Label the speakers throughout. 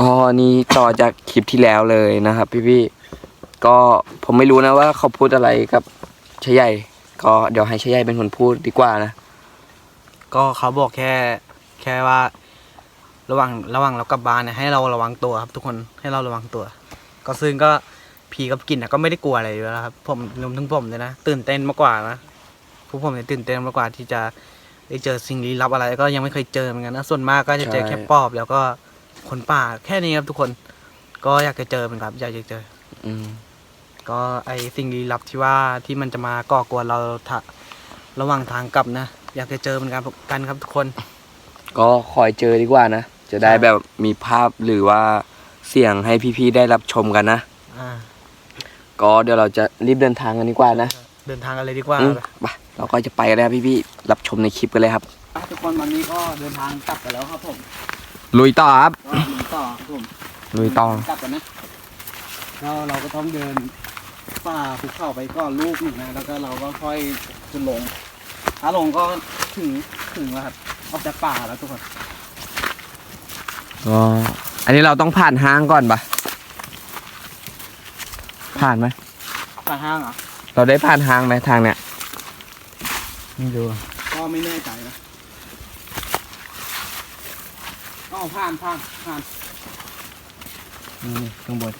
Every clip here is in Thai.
Speaker 1: ก็นี่ต่อจากคลิปที่แล้วเลยนะครับ พี่ๆก็ผมไม่รู้นะว่าเขาพูดอะไรกับชายใหญ่ก็เดี๋ยวให้ชายใหญ่เป็นคนพูดดีกว่านะ
Speaker 2: ก็เขาบอกแค่แค่ว่า ระหว่างระหว่างเรากลับบ้านเนี่ยให้เราระวังตัวครับทุกคนให้เราระวังตัว ก็ซึ่งก็พีกับกินนะก็ไม่ได้กลัวอะไรอยู่แล้วครับผมรวมทั้งผมเลยนะตื่นเต้นมากกว่านะพวกผมเนี่ยตื่นเต้นมากกว่าที่จะได้เจอสิ่งลี้ลับอะไร ก็ยังไม่เคยเจอเหมือนกันนะส่วนมากก็จะเจอแค่ปอบแล้วก็ คนป่าแค่นี้ครับทุกคน ก็อยากจะเจอเหมือนกันอยากจะเจอ
Speaker 1: อืม
Speaker 2: ก็ไอสิ่งลี้ลับที่ว่าที่มันจะมาก่อกวนเราทะระหว่างทางกลับนะอยากจะเจอเหมือนกันกันครับทุกคน
Speaker 1: ก็คอยเจอดีกว่านะ จะได้แบบมีภาพหรือว่าเสียงให้พี่ๆได้รับชมกันนะ
Speaker 2: อ่า
Speaker 1: ก็เดี๋ยวเราจะรีบเดินทางกันดีกว่านะ
Speaker 2: เดินทางกันเลยดีกว่า
Speaker 1: อืมไปเราก็จะไปกันแล้วพี่ๆรับชมในคลิปกันเลยครับ
Speaker 2: ทุกคนวันนี้ก็เดินทางกลับกันแล้วครับผม
Speaker 1: ลุยต่อครับ
Speaker 2: ก็ลุยต่อครับผม
Speaker 1: ลุยต่อ
Speaker 2: กลับกันนะแล้วเราก็ต้องเดินฝ่าภูเขาไปก่อนลูกหนึ่งนะแล้วก็เราก็ค่อยขึ้นลงถ้าลงก็ถึงถึงแล้วครับออกจากป่าแล้วทุกคน
Speaker 1: ก็อันนี้เราต้องผ่านห้างก่อนปะผ่านไหม
Speaker 2: ป่าห้างเหรอ
Speaker 1: เราได้ผ่านห้างไหมทางเนี้ย
Speaker 2: ไม่รู้ก็ไม่แน่ใจนะ ก็ผ่านผ่านผ่านนี่ข้างบน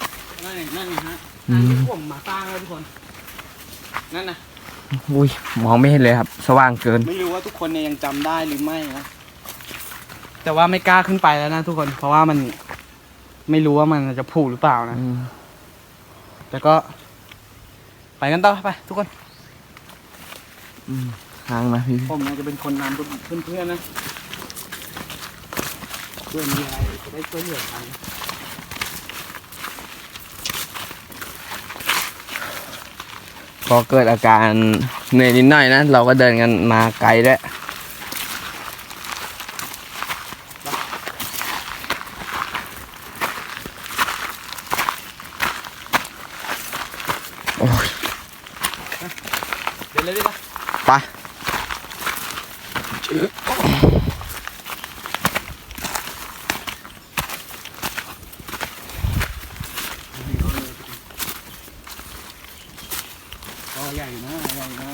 Speaker 2: นั่นไงนั่นไงฮะทางที่ผมมาสร้างแล้วทุกคน นั่นนะ
Speaker 1: อุ้ยมองไม่เห็นเลยครับ สว่างเกิน
Speaker 2: ไม่รู้ว่าทุกคนเนี่ยยังจำได้หรือไม่นะ แต่ว่าไม่กล้าขึ้นไปแล้วนะทุกคน เพราะว่ามันไม่รู้ว่ามันจะผูกหรือเปล่านะ แต่ก็ ไปกันต่อไป ทุกคน
Speaker 1: ห้างนะพี่
Speaker 2: ผมเนี่ยจะเป็นคนนำเพื่อนๆนะ เพื่อนมีอะไรจะได้ช่วยเหลือกัน
Speaker 1: พอเกิดอาการเหนื่อยนิดหน่อยนะ เราก็เดินกันมาไกลด้วยโอ้ย
Speaker 2: เดินเลยดีกว่า
Speaker 1: ไป
Speaker 2: ก็ ใหญ่นะใหญ่นะ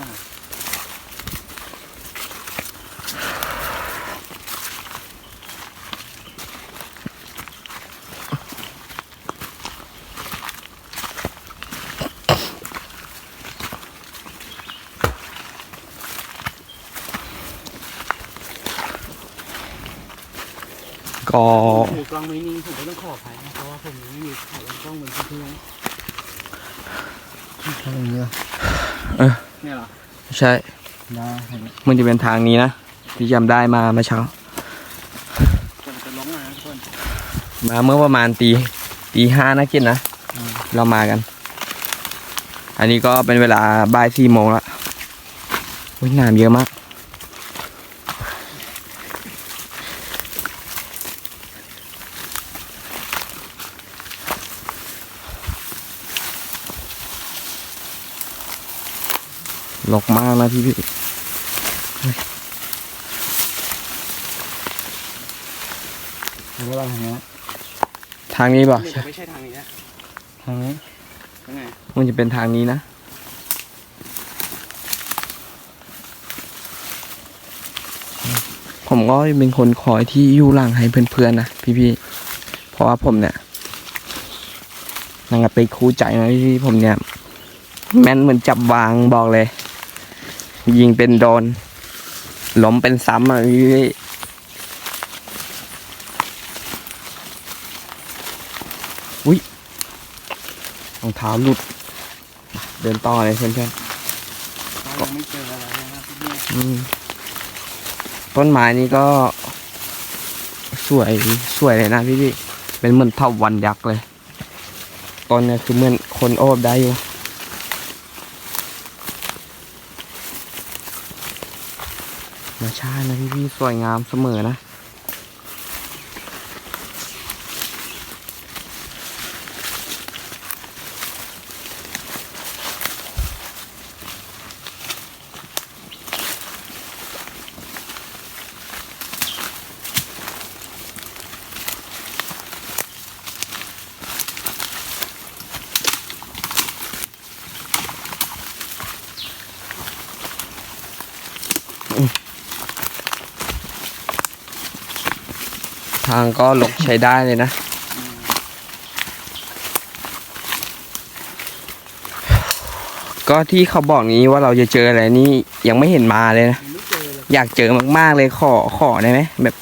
Speaker 1: ก็
Speaker 2: ถือกล้องไม่นิ่งผมก็ต้องขออภัยนะเพราะว่าผมยังไม่มีถ่ายลำกล้องเหมือนเพื่อนๆเนี่ย
Speaker 1: เออ
Speaker 2: เนี่ยเหรอ
Speaker 1: ใช่
Speaker 2: ได้เห็นไหม
Speaker 1: มันจะเป็นทางนี้นะที่จำได้มาเมื่อเช้า
Speaker 2: ผมจะลงมาทุกคน
Speaker 1: มาเมื่อประมาณตีตีห้านะกินนะ
Speaker 2: อืม
Speaker 1: เรามากัน อันนี้ก็เป็นเวลาบ่ายสี่โมงละอุ้ยน้ำเยอะมาก หลกมากนะพี่พี่
Speaker 2: เห็นว่าทางนี้
Speaker 1: ทางนี้เปล่ะ
Speaker 2: ไม่ใช่ทางนี้นะ
Speaker 1: ทางนี้
Speaker 2: ยังไง
Speaker 1: มันจะเป็นทางนี้นะผมก็เป็นคนคอยที่อยู่หลังให้เพื่อนๆนะพี่ๆ เพราะว่าผมเนี่ยนังกะติกคู่ใจนะพี่ๆผมเนี่ย แม่นเหมือนจับวางบอกเลย ยิงเป็นโดนล้มเป็นซ้ำอะพี่ๆอุ้ยรองเท้าหลุด เดินต่อเลยเพื่อนๆ
Speaker 2: เรายังไม่เจออะไรนะครับพี่
Speaker 1: อืมต้นไม้นี้ก็ สวยสวยเลยนะพี่พี่เป็นเหมือนเท่าวันยักษ์เลยต้นเนี่ยคือเหมือนคนโอบได้อยู่ รมชาตินะพี่ๆสวยงามเสมอนะ嗯。 ทางก็ลกใช้ได้เลยนะ ก็ที่เขาบอกนี้ว่าเราจะเจออะไรนี่ยังไม่เห็นมาเลยนะ อยากเจอมากๆเลยขอขอได้ไหมแบบ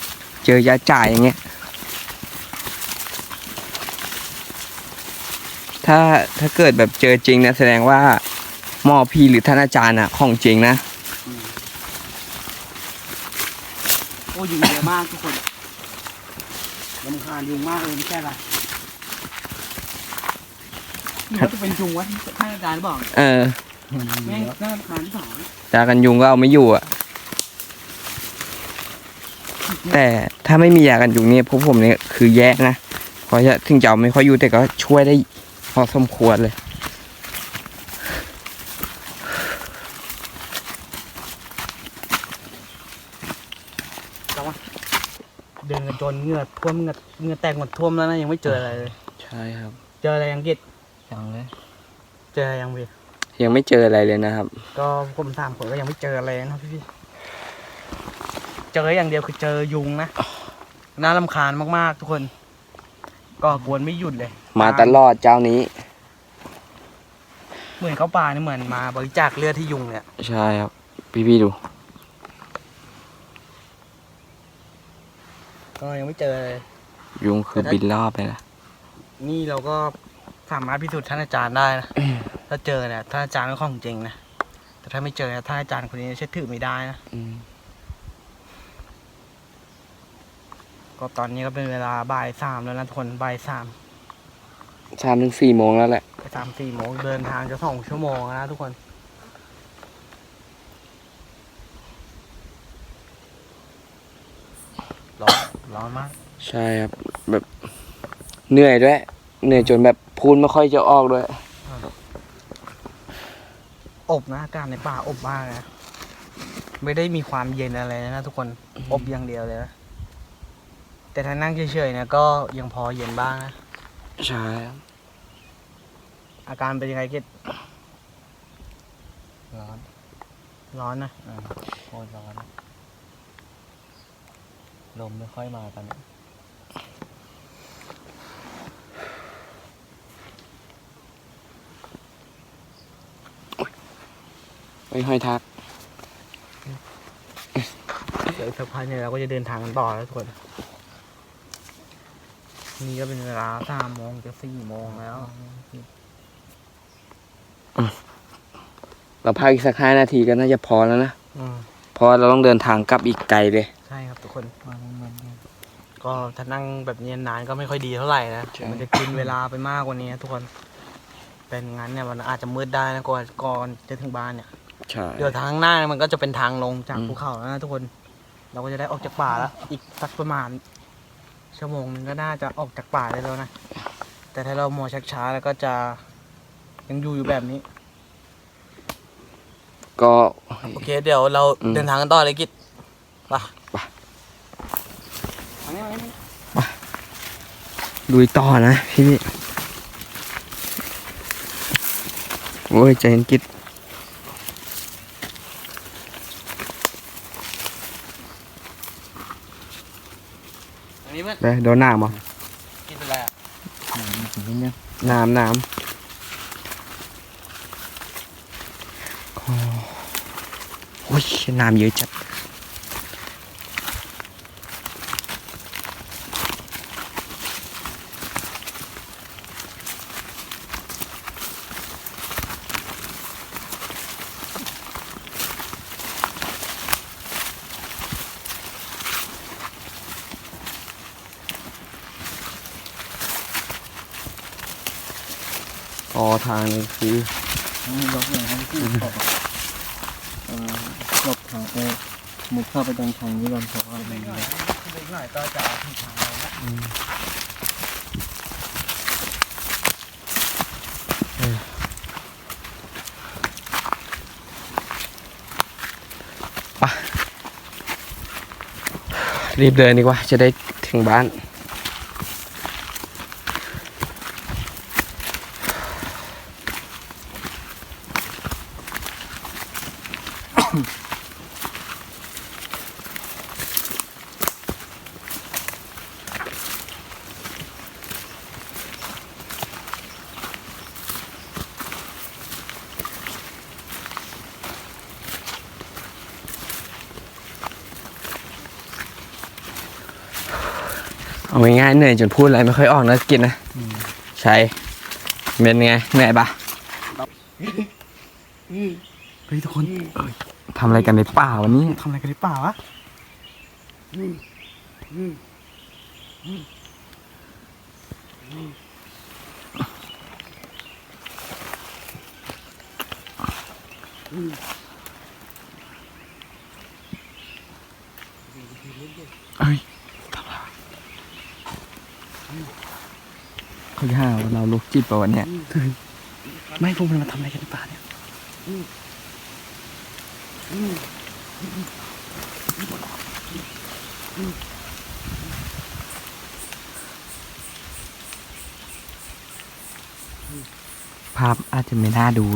Speaker 1: เจอยาจ่ายอย่างเงี้ย ถ้าถ้าเกิดแบบเจอจริงนะแสดงว่าหมอพี่หรือท่านอาจารย์อะของจริงนะ
Speaker 2: โอ้ยุงเยอะมากทุกคน ลำคาญยุงมากเลยไม่ใช่อะไรนี่ว่าจะเป็นยุงวะที่ท่านอาจารย์บอก
Speaker 1: เออ
Speaker 2: แม่งน่ารำคาญที่สอง
Speaker 1: จากันยุงก็เอาไม่อยู่อะแต่ถ้าไม่มียากันยุงเนี่ยพวกผมเนี่ยคือแย่นะเพราะจะถึงจะเอาไม่ค่อยอยู่แต่ก็ช่วยได้พอสมควรเลย
Speaker 2: เดินกันจนเหงื่อท่วมเหงื่อเหงื่อแตกหมดท่วมแล้วนะยังไม่เจออะไรเลย
Speaker 1: ใช่ครับ
Speaker 2: เจออะไรยังกิด
Speaker 1: ยังเลย
Speaker 2: เจออะไรยังพี่
Speaker 1: ยังไม่เจออะไรเลยนะครับ
Speaker 2: ก็ผมสามคนก็ยังไม่เจออะไรนะพี่พี่เจออย่างเดียวคือเจอยุงนะน่ารำคาญมากๆ ทุกคน ก็กวนไม่หยุดเลย
Speaker 1: มาตลอดเจ้านี้
Speaker 2: เหมือนเขาป่าเนี่ยเหมือนมาบริจาคเลือดที่ยุงเนี่ย
Speaker 1: ใช่ครับ พี่พี่ๆดู
Speaker 2: ก็ยังไม่เจอเลย
Speaker 1: ยุงคือบินรอบไปนะ
Speaker 2: นี่เราก็สามารถพิสูจน์ท่านอาจารย์ได้นะ ถ้าเจอเนี่ยท่านอาจารย์ก็ของจริงนะ แต่ถ้าไม่เจอเนี่ยท่านอาจารย์คนนี้เชื่อถือไม่ได้นะ
Speaker 1: อืม
Speaker 2: ก็ตอนนี้ก็เป็นเวลาบ่ายสามแล้วนะทุกคนบ่ายสาม
Speaker 1: สามถึงสี่โมงแล้วแหละ
Speaker 2: บ่ายสามสี่โมงเดินทางจะสองชั่วโมงแล้วนะทุกคน ร้อนร้อนมาก
Speaker 1: ใช่ครับ แบบเหนื่อยด้วย เหนื่อยจนแบบพูดไม่ค่อยจะออกด้วย
Speaker 2: อบนะอากาศในป่าอบมากนะไม่ได้มีความเย็นอะไรนะทุกคนอบอย่างเดียวเลยนะแต่ถ้านั่งเฉยๆเนี่ยก็ยังพอเย็นบ้างนะ
Speaker 1: ใช่ครับ
Speaker 2: อาการเป็นยังไงกิด
Speaker 3: ร้อน
Speaker 2: ร้อนนะ
Speaker 3: อ่าโคตรร้อน ลมไม่ค่อยมาตอนนี้
Speaker 1: ไม่ค่อยทัก
Speaker 2: เดี๋ยวอีกสักพักเนี่ยเราก็จะเดินทางกันต่อแล้วทุกคนนี่ก็เป็นเวลาสามโมงจะสี่โมงแล้ว
Speaker 1: เราพักอีกสักห้านาทีก็น่าจะพอแล้วนะ
Speaker 2: อืม
Speaker 1: เพราะเราต้องเดินทางกลับอีกไกลเลย
Speaker 2: ใช่ ครับทุกคน
Speaker 3: มันมันมัน
Speaker 2: ก็ถ้านั่งแบบนี้นานก็ไม่ค่อยดีเท่าไหร่นะ
Speaker 1: ใช่
Speaker 2: มันจะกินเวลาไปมากกว่านี้ทุกคน เป็นงั้นเนี่ยมันอาจจะมืดได้นะก่อนก่อนจะถึงบ้านเนี่ย
Speaker 1: ใช่
Speaker 2: เดี๋ยวทางหน้าเนี่ยมันก็จะเป็นทางลงจาก
Speaker 1: อืม
Speaker 2: ภูเขาแล้วนะทุกคน เราก็จะได้ออกจากป่าแล้ว อีกสักประมาณ ชั่วโมงหนึงก็น่าจะออกจากป่าได้แล้วนะแต่ถ้าเรามัวชักช้าแล้วก็จะยังอยู่อยู่แบบนี้
Speaker 1: ก็
Speaker 2: โอเค เดี๋ยวเรา
Speaker 1: อืม
Speaker 2: เดินทางกันต่อเลยกิจไป
Speaker 1: ไป
Speaker 2: มานี่มานี่
Speaker 1: ลุยต่อนะพี่พี่โอ้ยใจเย็นกิด
Speaker 2: อันนี้เพื่อน
Speaker 1: ไปโดนน้ำเหรอ
Speaker 2: กินอะไรอะ
Speaker 3: ถึงที่เนี่ย
Speaker 1: น้ำน้ำโอ้โอ้ยน้ำเยอะจัด อ๋อทางนี้คือ
Speaker 3: นี่ล็อกอย่างที่บอหลบทางเอมุดเข้าไปตรงทางนี้ก่อนเพราะว่ามัน
Speaker 2: หน่อย
Speaker 3: เยอะ
Speaker 2: เล็กหน่อยก็จะถึงทางแล้ว
Speaker 1: รีบเดินดีกว่า จะได้ถึงบ้าน ง่ายๆเหนื่อยจนพูดอะไรไม่ค่อยออกนะกินนะใช่เป็นไงเหนื่อยปะ
Speaker 2: เฮ้ยทุกคน
Speaker 1: ทำอะไรกันในป่าวันนี้
Speaker 2: ทำอะไรกันหรือเปล่าวะ
Speaker 1: เเขาจะหาว่าเราลุกจิตป่ะวันเนี้ย
Speaker 2: ไม่พวกมันมาทำอะไรกันในป่าเนี่ย
Speaker 1: ภาพอาจจะไม่น่าดู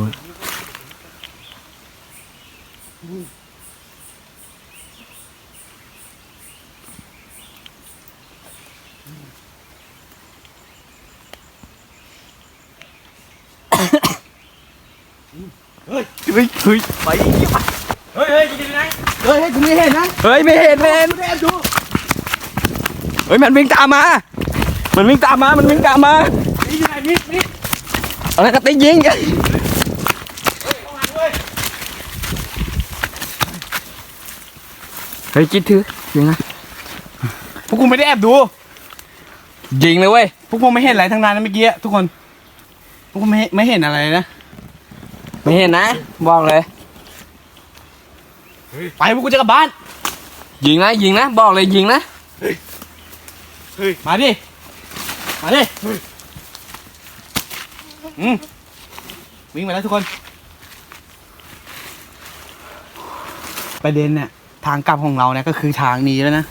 Speaker 2: ฮ้ยเฮ้ยเฮ้ยไปเฮ้ยเฮ้ยจะยังไงเฮ้ยเฮ้ยกูไม่เห็นนะ
Speaker 1: เฮ้ยไม่เห็นไม่เห็น
Speaker 2: กูแอบดู
Speaker 1: เฮ้ยมันวิ่งตามมา มันวิ่งตามมา มันวิ่งตามมา
Speaker 2: นี่อะไหนมิดมิด
Speaker 1: เอาแล้วก็ตียิงกัน
Speaker 2: เข้ามาด้วย
Speaker 1: เฮ้ยจิตถือยิงนะ
Speaker 2: พวกกูไม่ได้แอบดู
Speaker 1: ยิงเลยเว้ย
Speaker 2: พวกกูไม่เห็นอะไรทั้งนั้นนะเมื่อกี้ทุกคน พวกกูไม่ไม่เห็นอะไรนะ
Speaker 1: ไม่เห็นนะ บอกเลย
Speaker 2: ไปพวกกูจะกลับบ้าน
Speaker 1: ยิงนะยิงนะ บอกเลยยิงนะ
Speaker 2: มาดิ มาดิอืมวิ่งไปแล้วทุกคน ประเด็นเนี่ยทางกลับของเราเนี่ยก็คือทางนี้แล้วนะ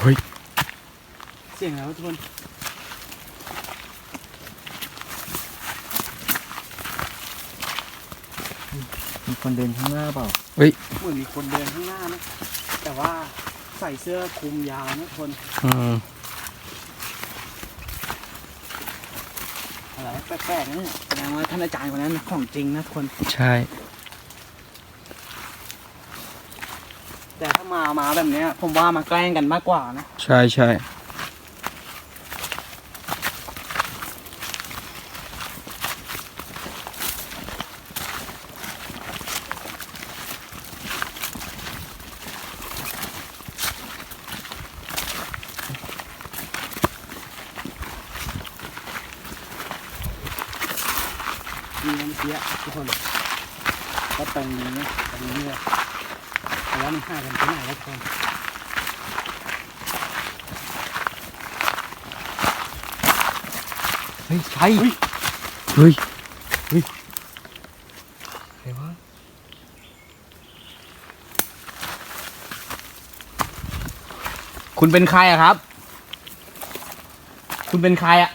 Speaker 1: เฮ้ย
Speaker 2: เสียงแล้วทุกคน
Speaker 3: มีคนเดินข้างหน้าเปล่า
Speaker 2: เหมือนมีคนเดินข้างหน้านะ แต่ว่าใส่เสื้อคลุมยาวนะทุกคน
Speaker 1: อืม
Speaker 2: อะไรแปลกๆนะเนี่ยแสดงว่าท่านอาจารย์คนนั้นของจริงนะทุกคน
Speaker 1: ใช่
Speaker 2: แต่ถ้ามามาแบบเนี้ย ผมว่ามาแกล้งกันมากกว่านะ
Speaker 1: ใช่ใช่
Speaker 2: มีน้ำเสียทุกคนก็ตรงนี้นะตรงนี้เลยแต่ว่ามันห่างกันไปไหนแล้วทุกคน
Speaker 1: เฮ้ยใช่เฮ้ย
Speaker 2: ใครวะคุณเป็นใครอะครับ คุณเป็นใครอะ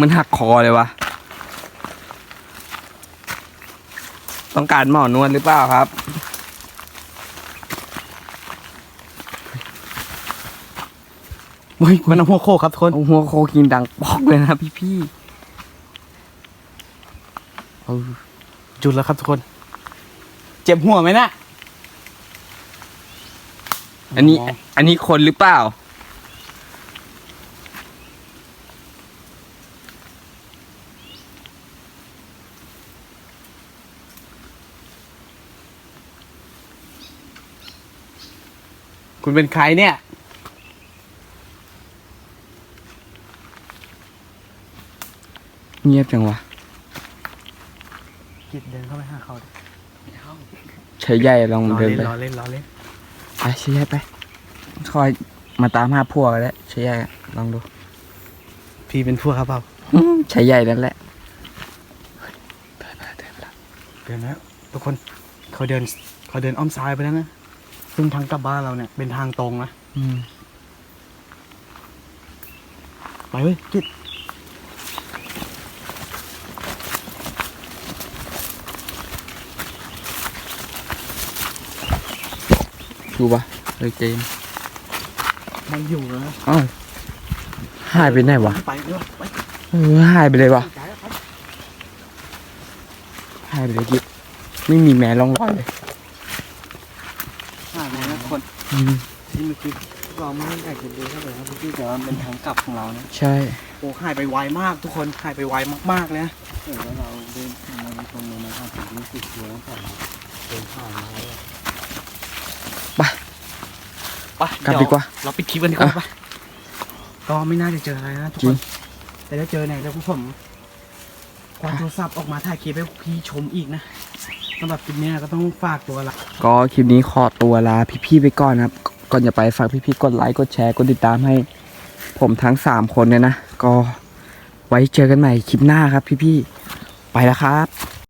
Speaker 1: มันหักคอเลยวะต้องการหมอนวดหรือเปล่าครับ
Speaker 2: เฮ้ยมันเอาหัวโคกครับทุกคน
Speaker 1: เอาหัวโคกินดังปอกเลยนะพี่พี่ๆเอา
Speaker 2: จุดแล้วครับทุกคน เจ็บหัวไหมนะ
Speaker 1: อันนี้ อันนี้คนหรือเปล่า
Speaker 2: คุณเป็นใครเนี่ย
Speaker 1: เงียบจังวะ
Speaker 2: กิดเดินเข้าไปหาเขา
Speaker 1: ใช้ใหญ่ลอง
Speaker 2: รอ
Speaker 1: เดิน
Speaker 2: เล่น
Speaker 1: ไป
Speaker 2: รอเล่นรอเล่น
Speaker 1: ไปใช้ใหญ่ไป คอยมาตามหาพวกแล้วใช้ใหญ่อะลองดู
Speaker 2: พี่เป็นพวกครับเปล่า
Speaker 1: อืมใช้ใหญ่นั่นแหละ
Speaker 2: เดินแล้วทุกคนเขาเดินเขาเดินอ้อมซ้ายไปแล้วนะ ซึ่งทางกลับบ้านเราเนี่ยเป็นทางตรงนะ
Speaker 1: อืม
Speaker 2: ไปเว้ยกิด
Speaker 1: ดูปะเฮ้ยเจมส์
Speaker 3: มันอยู่นะ
Speaker 1: อ้าวหายไปไหนวะ
Speaker 3: ไปเร็วไป
Speaker 1: เออหายไปเลยวะ
Speaker 3: ไปไป
Speaker 1: หายไปเลยกิ๊บไม่มีแม้ร่องรอยเลย
Speaker 3: หาเลยนะคน
Speaker 1: อืม
Speaker 3: ที่เมื่อกี้เราไม่อยากจะดูเท่าไหร่นะพี่แต่ว่าเป็นทางกลับของเรานะ
Speaker 1: ใช่
Speaker 2: โอ้หายไปไวมากทุกคนหายไปไวมากๆเลยนะ
Speaker 3: เออแล้วเราเดินมาตรงนี้นะครับถึงรู้สึกตัวตั้งแต่เราเดินผ่านมาแล้ว
Speaker 2: ไป
Speaker 1: กลับดีกว่า
Speaker 2: เราปิดคลิปกันดีกว่า
Speaker 1: อะ
Speaker 2: ปะก็ไม่น่าจะเจออะไรนะทุก
Speaker 1: จริ
Speaker 2: คน
Speaker 1: ง
Speaker 2: แต่ถ้าเจอเนี่ยเดี๋ยวพวกผมคว้าโทรศัพท์ออกมาถ่ายคลิปให้พี่ชมอีกนะ สำหรับคลิปนี้ก็ต้องฝากตัวละ
Speaker 1: ก็คลิปนี้ขอตัวลาพี่ๆไปก่อนนะครับ ก่อนจะไปฝากพี่ๆกดไลค์กดแชร์กดติดตามให้ ผมทั้งสามคนเนี่ยนะ ก็ไว้เจอกันใหม่คลิปหน้าครับพี่ๆไปแล้วครับ